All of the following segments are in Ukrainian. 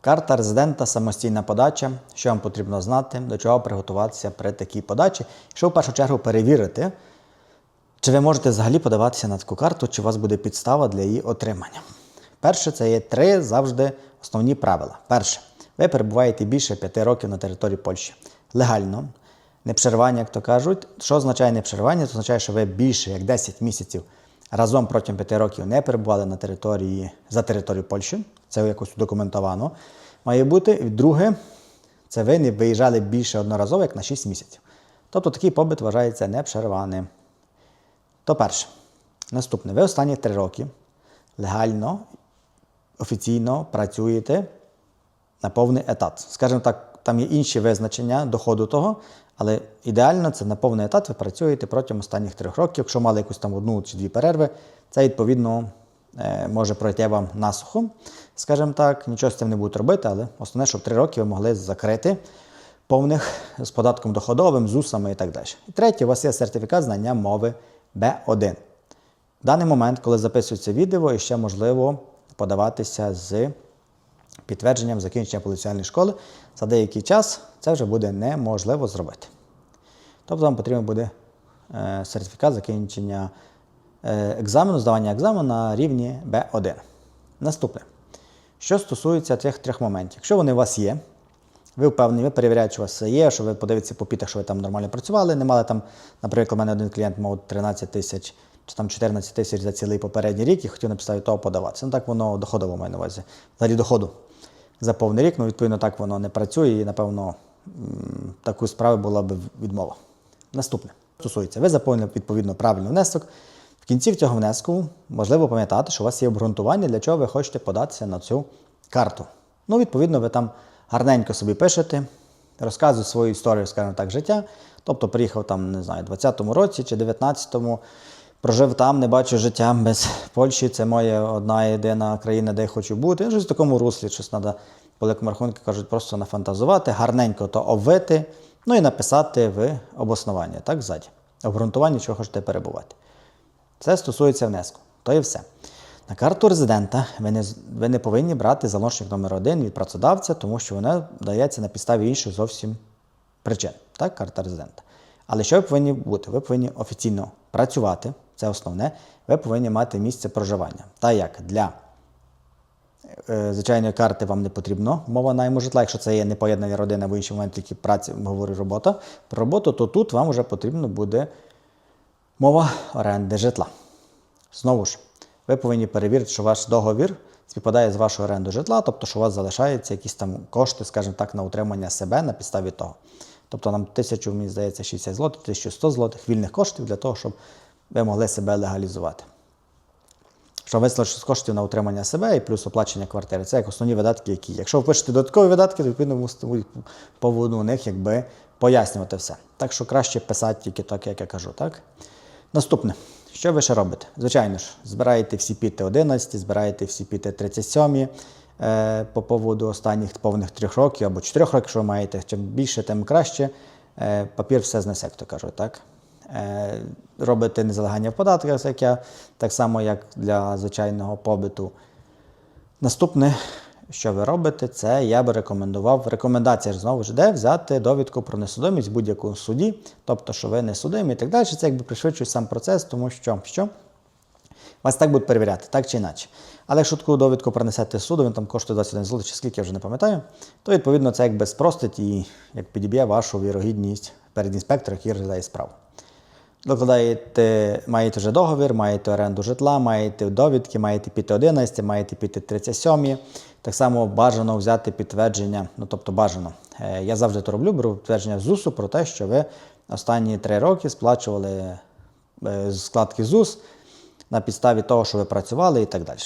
Карта резидента самостійна подача. Що вам потрібно знати, до чого приготуватися при такій подачі. Що в першу чергу перевірити, чи ви можете взагалі подаватися на таку карту, чи у вас буде підстава для її отримання. Перше, це є три завжди основні правила. Перше, ви перебуваєте більше п'яти років на території Польщі. Легально, непрервання, як то кажуть. Що означає непрервання? Це означає, що ви більше як 10 місяців разом протягом 5 років не перебували на території за територію Польщі. Це якось документовано. Має бути. І друге, це ви не виїжджали більше одноразово, як на 6 місяців. Тобто такий побит вважається непрерваним. То перше. Наступне. Ви останні 3 роки легально, офіційно працюєте на повний етат. Скажімо так, там є інші визначення доходу того, але ідеально це на повний етат ви працюєте протягом останніх трьох років. Якщо мали якусь там одну чи дві перерви, це відповідно е, може пройти вам насухо. Скажімо так, нічого з цим не будуть робити, але основне, щоб три роки ви могли закрити повних з податком доходовим, ЗУСами і так далі. І третє, у вас є сертифікат знання мови Б1. В даний момент, коли записується відео, і ще можливо подаватися з підтвердженням закінчення поліціальної школи, за деякий час це вже буде неможливо зробити. Тобто вам потрібен буде е, сертифікат закінчення е, екзамену, здавання екзамену на рівні Б1. Наступне. Що стосується цих трьох моментів, якщо вони у вас є, ви впевнені, ви перевіряєте, що у вас все є, що ви подивитеся по пітах, що ви там нормально працювали, не мали там, наприклад, у мене один клієнт мав 13 тисяч чи там 14 тисяч за цілий попередній рік і хотів на підставі того подаватися. Ну так воно доходово маю на увазі. Взагалі доходу за повний рік, ну відповідно так воно не працює і, напевно, таку справу була б відмова. Наступне. Стосується, ви заповнили відповідно правильний внесок. В кінці цього внеску важливо пам'ятати, що у вас є обґрунтування, для чого ви хочете податися на цю карту. Ну, відповідно, ви там гарненько собі пишете, розказуєте свою історію, скажімо так, життя. Тобто приїхав там, не знаю, 20-му році чи 19-му, прожив там, не бачу життя без Польщі. Це моя одна єдина країна, де я хочу бути. Щось в такому руслі, щось треба, по великому рахунку кажуть, просто нафантазувати, гарненько то обвити, ну і написати в обоснування, так, ззаді. Обґрунтування, чого хочете перебувати. Це стосується внеску. То і все. На карту резидента ви не, ви не повинні брати залишник номер один від працедавця, тому що вона дається на підставі інших зовсім причин. Так, карта резидента. Але що ви повинні бути? Ви повинні офіційно працювати, це основне. Ви повинні мати місце проживання. Та як для звичайної карти вам не потрібно мова найму житла. Якщо це є непоєднана родина, в інший момент тільки праці говорю робота. Про роботу, то тут вам вже потрібно буде мова оренди житла. Знову ж, ви повинні перевірити, що ваш договір співпадає з вашою орендою житла, тобто, що у вас залишаються якісь там кошти, скажімо так, на утримання себе на підставі того. Тобто нам тисячу, мені здається, 60 злотих, 1100 злотих вільних коштів для того, щоб ви могли себе легалізувати. Що висловити з коштів на утримання себе і плюс оплачення квартири. Це як основні видатки, які. Якщо ви пишете додаткові видатки, то відповідно мусите поводу них якби пояснювати все. Так що краще писати тільки так, як я кажу. Так? Наступне. Що ви ще робите? Звичайно ж, збираєте всі піти 11, збираєте всі піти 37 е, по поводу останніх повних трьох років або чотирьох років, що ви маєте. Чим більше, тим краще. Е, папір все знесе, як то кажуть, так? Е, робите незалегання в податках, як я, так само, як для звичайного побиту. Наступне, що ви робите, це я би рекомендував. Рекомендація ж знову ж де взяти довідку про несудимість в будь-якому суді, тобто, що ви не судимі і так далі. Це якби пришвидшує сам процес, тому що, що вас так будуть перевіряти, так чи інакше. Але якщо таку довідку принесете суду, він там коштує 21 злотих, чи скільки я вже не пам'ятаю, то відповідно це якби спростить і як підіб'є вашу вірогідність перед інспектором, який розглядає справу. Докладаєте, маєте вже договір, маєте оренду житла, маєте довідки, маєте піти 11, маєте піти 37. Так само бажано взяти підтвердження, ну тобто бажано. Е, Я завжди то роблю, беру підтвердження ЗУСу про те, що ви останні 3 роки сплачували е, складки ЗУС на підставі того, що ви працювали і так далі.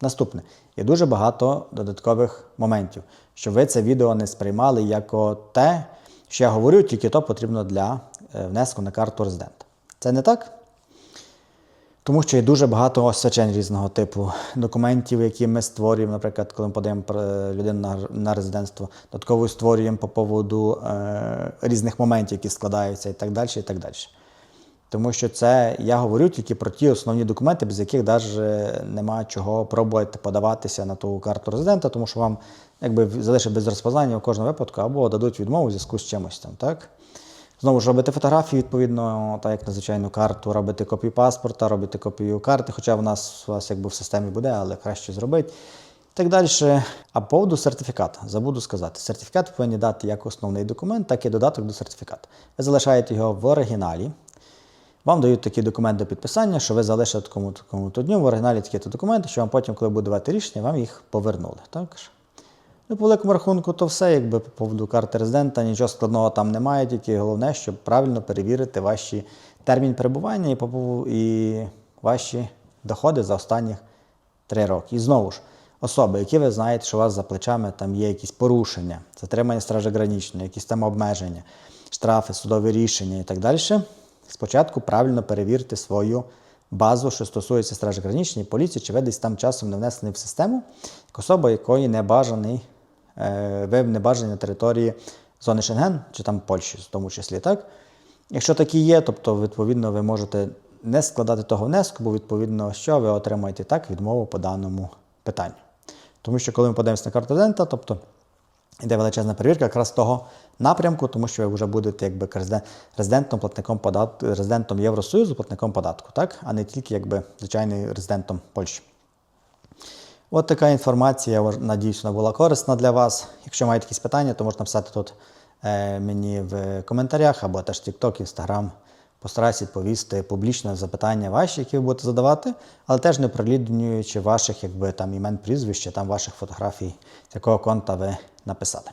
Наступне. Є дуже багато додаткових моментів, щоб ви це відео не сприймали як те, що я говорю, тільки то потрібно для внеску на карту резидента. Це не так? Тому що є дуже багато освячень різного типу документів, які ми створюємо, наприклад, коли ми подаємо людину на, резидентство, додатково створюємо по поводу е, різних моментів, які складаються, і так далі. і так далі. Тому що це я говорю тільки про ті основні документи, без яких навіть нема чого пробувати подаватися на ту карту резидента, тому що вам якби залишать без розпознання в кожному випадку або дадуть відмову в зв'язку з чимось там, так? Знову ж робити фотографії, відповідно, так як на звичайну карту, робити копію паспорта, робити копію карти, хоча в нас у вас якби в системі буде, але краще зробити. І так далі. А по поводу сертифіката, забуду сказати. Сертифікат повинні дати як основний документ, так і додаток до сертифікату. Ви залишаєте його в оригіналі. Вам дають такий документ до підписання, що ви залишили такому такому то дню в оригіналі такі-то документи, що вам потім, коли буде давати рішення, вам їх повернули. Також. Ну, по великому рахунку, то все, якби по поводу карти резидента, нічого складного там немає, тільки головне, щоб правильно перевірити ваші термін перебування і, і ваші доходи за останні три роки. І знову ж, особи, які ви знаєте, що у вас за плечами там є якісь порушення, затримання стражі гранічної, якісь там обмеження, штрафи, судові рішення і так далі. Спочатку правильно перевірте свою базу, що стосується стражі гранічної поліції, чи ви десь там часом не внесений в систему, як особа, якої не бажаний, ви не на території зони Шенген, чи там Польщі, в тому числі, так? Якщо такі є, тобто, відповідно, ви можете не складати того внеску, бо відповідно, що ви отримаєте так відмову по даному питанню. Тому що коли ми подаємося на карту резидента, тобто Іде величезна перевірка якраз того напрямку, тому що ви вже будете якби резидентом, платником податку, резидентом Євросоюзу, платником податку, так? а не тільки якби звичайний резидентом Польщі. От така інформація, я надіюсь, вона була корисна для вас. Якщо маєте якісь питання, то можна писати тут е, мені в коментарях або теж TikTok, Instagram. Постараюсь відповісти публічно запитання ваші, які ви будете задавати, але теж не прилюднюючи ваших якби, там, імен, прізвища, там, ваших фотографій, якого конта ви написали.